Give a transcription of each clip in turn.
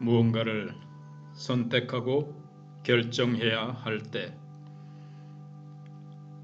무언가를 선택하고 결정해야 할 때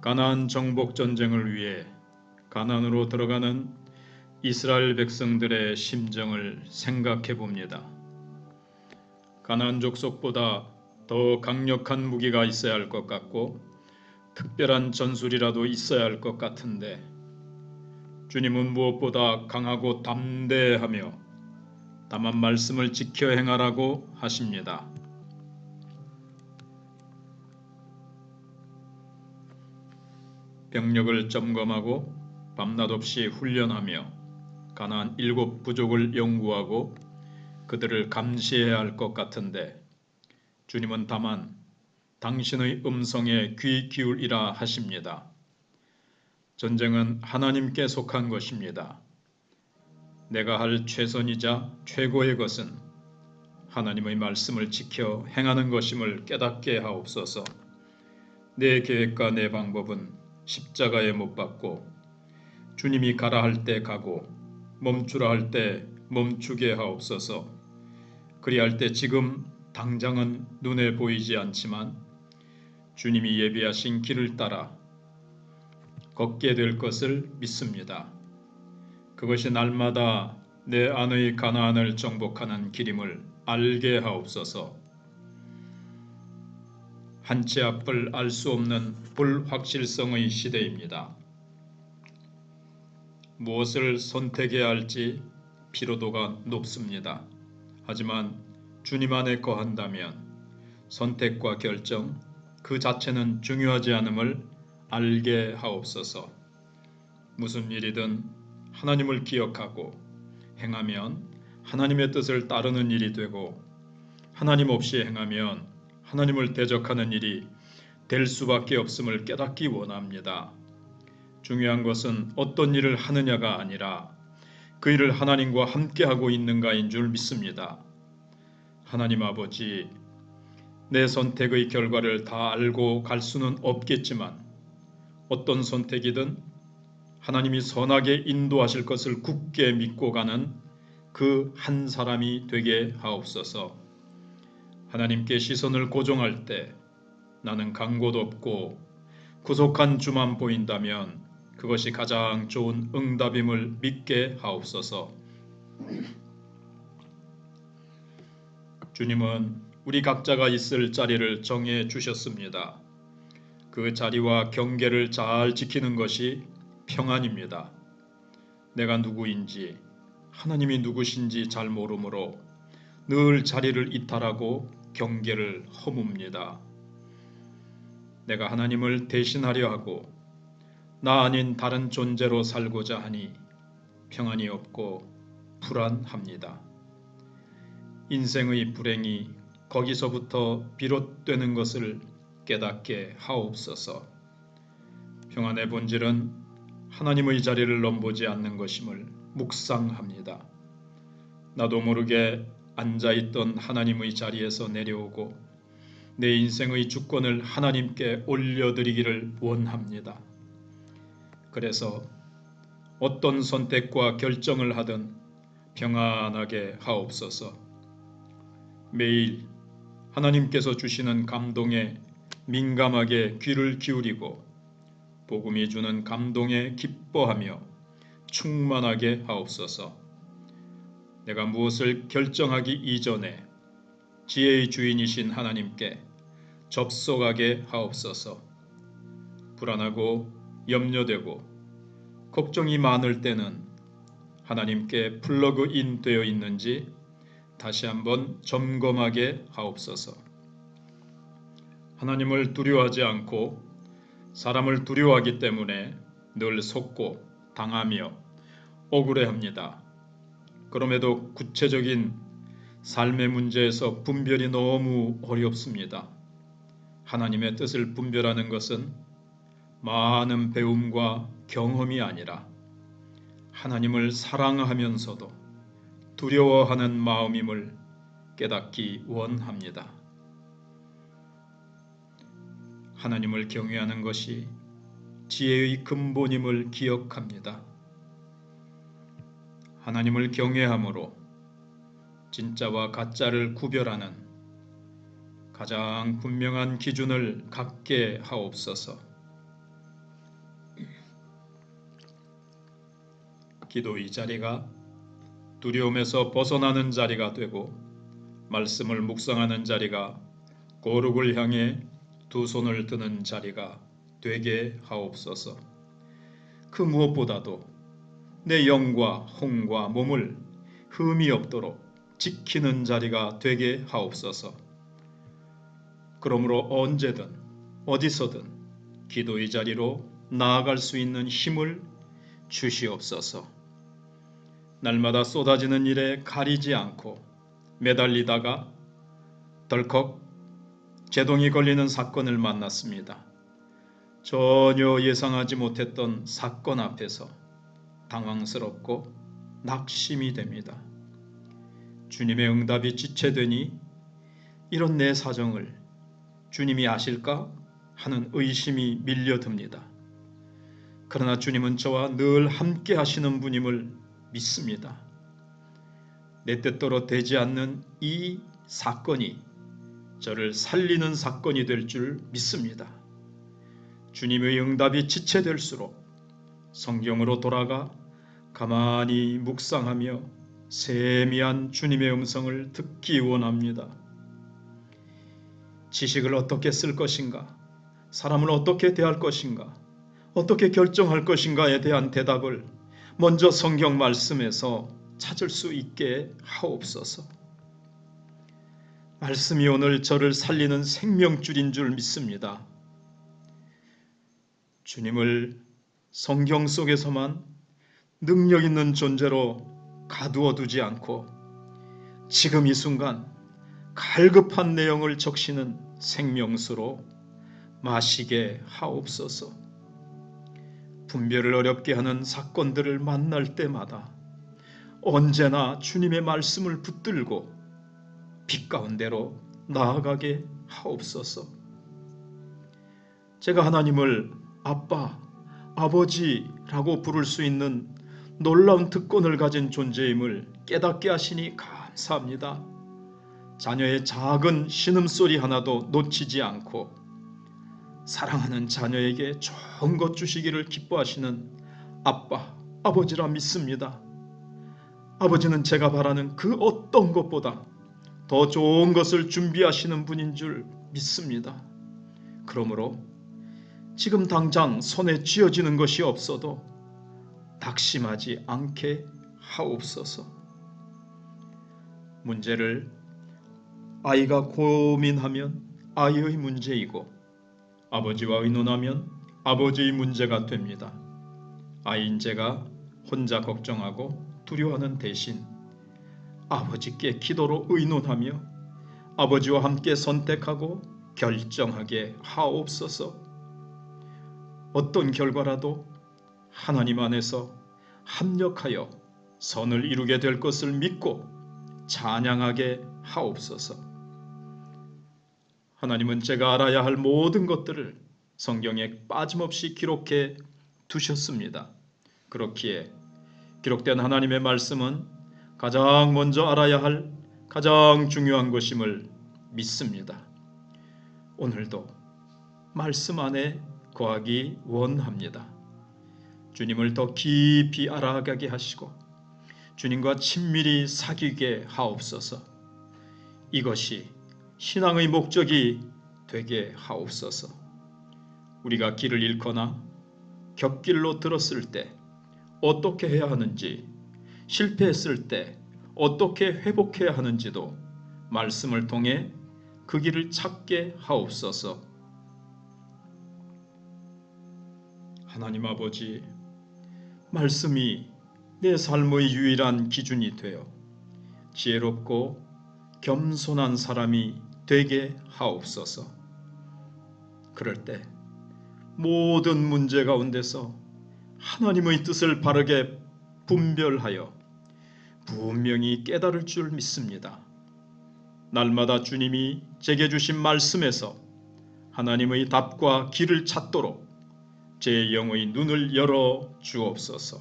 가나안 정복 전쟁을 위해 가나안으로 들어가는 이스라엘 백성들의 심정을 생각해 봅니다. 가나안 족속보다 더 강력한 무기가 있어야 할 것 같고 특별한 전술이라도 있어야 할 것 같은데 주님은 무엇보다 강하고 담대하며 다만 말씀을 지켜 행하라고 하십니다. 병력을 점검하고 밤낮 없이 훈련하며 가나안 일곱 부족을 연구하고 그들을 감시해야 할 것 같은데 주님은 다만 당신의 음성에 귀 기울이라 하십니다. 전쟁은 하나님께 속한 것입니다. 내가 할 최선이자 최고의 것은 하나님의 말씀을 지켜 행하는 것임을 깨닫게 하옵소서. 내 계획과 내 방법은 십자가에 못 박고 주님이 가라 할 때 가고 멈추라 할 때 멈추게 하옵소서. 그리할 때 지금 당장은 눈에 보이지 않지만 주님이 예비하신 길을 따라 걷게 될 것을 믿습니다. 그것이 날마다 내 안의 가나안을 정복하는 길임을 알게 하옵소서. 한치 앞을 알 수 없는 불확실성의 시대입니다. 무엇을 선택해야 할지 피로도가 높습니다. 하지만 주님 안에 거한다면 선택과 결정 그 자체는 중요하지 않음을 알게 하옵소서. 무슨 일이든 하나님을 기억하고 행하면 하나님의 뜻을 따르는 일이 되고 하나님 없이 행하면 하나님을 대적하는 일이 될 수밖에 없음을 깨닫기 원합니다. 중요한 것은 어떤 일을 하느냐가 아니라 그 일을 하나님과 함께하고 있는가인 줄 믿습니다. 하나님 아버지, 내 선택의 결과를 다 알고 갈 수는 없겠지만 어떤 선택이든 하나님이 선하게 인도하실 것을 굳게 믿고 가는 그 한 사람이 되게 하옵소서. 하나님께 시선을 고정할 때 나는 간 곳 없고 구속한 주만 보인다면 그것이 가장 좋은 응답임을 믿게 하옵소서. 주님은 우리 각자가 있을 자리를 정해 주셨습니다. 그 자리와 경계를 잘 지키는 것이 평안입니다. 내가 누구인지 하나님이 누구신지 잘 모르므로 늘 자리를 이탈하고 경계를 허뭅니다. 내가 하나님을 대신하려 하고 나 아닌 다른 존재로 살고자 하니 평안이 없고 불안합니다. 인생의 불행이 거기서부터 비롯되는 것을 깨닫게 하옵소서. 평안의 본질은 하나님의 자리를 넘보지 않는 것임을 묵상합니다. 나도 모르게 앉아 있던 하나님의 자리에서 내려오고 내 인생의 주권을 하나님께 올려드리기를 원합니다. 그래서 어떤 선택과 결정을 하든 평안하게 하옵소서. 매일 하나님께서 주시는 감동에 민감하게 귀를 기울이고 복음이 주는 감동에 기뻐하며 충만하게 하옵소서. 내가 무엇을 결정하기 이전에 지혜의 주인이신 하나님께 접속하게 하옵소서. 불안하고 염려되고 걱정이 많을 때는 하나님께 플러그인 되어 있는지 다시 한번 점검하게 하옵소서. 하나님을 두려워하지 않고 사람을 두려워하기 때문에 늘 속고 당하며 억울해합니다. 그럼에도 구체적인 삶의 문제에서 분별이 너무 어렵습니다. 하나님의 뜻을 분별하는 것은 많은 배움과 경험이 아니라 하나님을 사랑하면서도 두려워하는 마음임을 깨닫기 원합니다. 하나님을 경외하는 것이 지혜의 근본임을 기억합니다. 하나님을 경외함으로 진짜와 가짜를 구별하는 가장 분명한 기준을 갖게 하옵소서. 기도 이 자리가 두려움에서 벗어나는 자리가 되고 말씀을 묵상하는 자리가 거룩을 향해 두 손을 드는 자리가 되게 하옵소서. 그 무엇보다도 내 영과 홍과 몸을 흠이 없도록 지키는 자리가 되게 하옵소서. 그러므로 언제든 어디서든 기도의 자리로 나아갈 수 있는 힘을 주시옵소서. 날마다 쏟아지는 일에 가리지 않고 매달리다가 덜컥 제동이 걸리는 사건을 만났습니다. 전혀 예상하지 못했던 사건 앞에서 당황스럽고 낙심이 됩니다. 주님의 응답이 지체되니 이런 내 사정을 주님이 아실까 하는 의심이 밀려듭니다. 그러나 주님은 저와 늘 함께 하시는 분임을 믿습니다. 내 뜻대로 되지 않는 이 사건이 저를 살리는 사건이 될 줄 믿습니다. 주님의 응답이 지체될수록 성경으로 돌아가 가만히 묵상하며 세미한 주님의 음성을 듣기 원합니다. 지식을 어떻게 쓸 것인가? 사람을 어떻게 대할 것인가? 어떻게 결정할 것인가에 대한 대답을 먼저 성경 말씀에서 찾을 수 있게 하옵소서. 말씀이 오늘 저를 살리는 생명줄인 줄 믿습니다. 주님을 성경 속에서만 능력 있는 존재로 가두어 두지 않고 지금 이 순간 갈급한 내용을 적시는 생명수로 마시게 하옵소서. 분별을 어렵게 하는 사건들을 만날 때마다 언제나 주님의 말씀을 붙들고 빛 가운데로 나아가게 하옵소서. 제가 하나님을 아빠, 아버지라고 부를 수 있는 놀라운 특권을 가진 존재임을 깨닫게 하시니 감사합니다. 자녀의 작은 신음소리 하나도 놓치지 않고 사랑하는 자녀에게 좋은 것 주시기를 기뻐하시는 아빠, 아버지라 믿습니다. 아버지는 제가 바라는 그 어떤 것보다 더 좋은 것을 준비하시는 분인 줄 믿습니다. 그러므로 지금 당장 손에 쥐어지는 것이 없어도 낙심하지 않게 하옵소서. 문제를 아이가 고민하면 아이의 문제이고 아버지와 의논하면 아버지의 문제가 됩니다. 아이 인 제가 혼자 걱정하고 두려워하는 대신 아버지께 기도로 의논하며 아버지와 함께 선택하고 결정하게 하옵소서. 어떤 결과라도 하나님 안에서 합력하여 선을 이루게 될 것을 믿고 찬양하게 하옵소서. 하나님은 제가 알아야 할 모든 것들을 성경에 빠짐없이 기록해 두셨습니다. 그렇기에 기록된 하나님의 말씀은 가장 먼저 알아야 할 가장 중요한 것임을 믿습니다. 오늘도 말씀 안에 거하기 원합니다. 주님을 더 깊이 알아가게 하시고 주님과 친밀히 사귀게 하옵소서. 이것이 신앙의 목적이 되게 하옵소서. 우리가 길을 잃거나 겹길로 들었을 때 어떻게 해야 하는지, 실패했을 때 어떻게 회복해야 하는지도 말씀을 통해 그 길을 찾게 하옵소서. 하나님 아버지, 말씀이 내 삶의 유일한 기준이 되어 지혜롭고 겸손한 사람이 되게 하옵소서. 그럴 때 모든 문제 가운데서 하나님의 뜻을 바르게 분별하여 분명히 깨달을 줄 믿습니다. 날마다 주님이 제게 주신 말씀에서 하나님의 답과 길을 찾도록 제 영의 눈을 열어 주옵소서.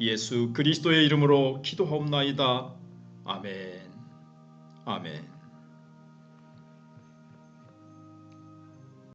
예수 그리스도의 이름으로 기도하옵나이다. 아멘. 아멘.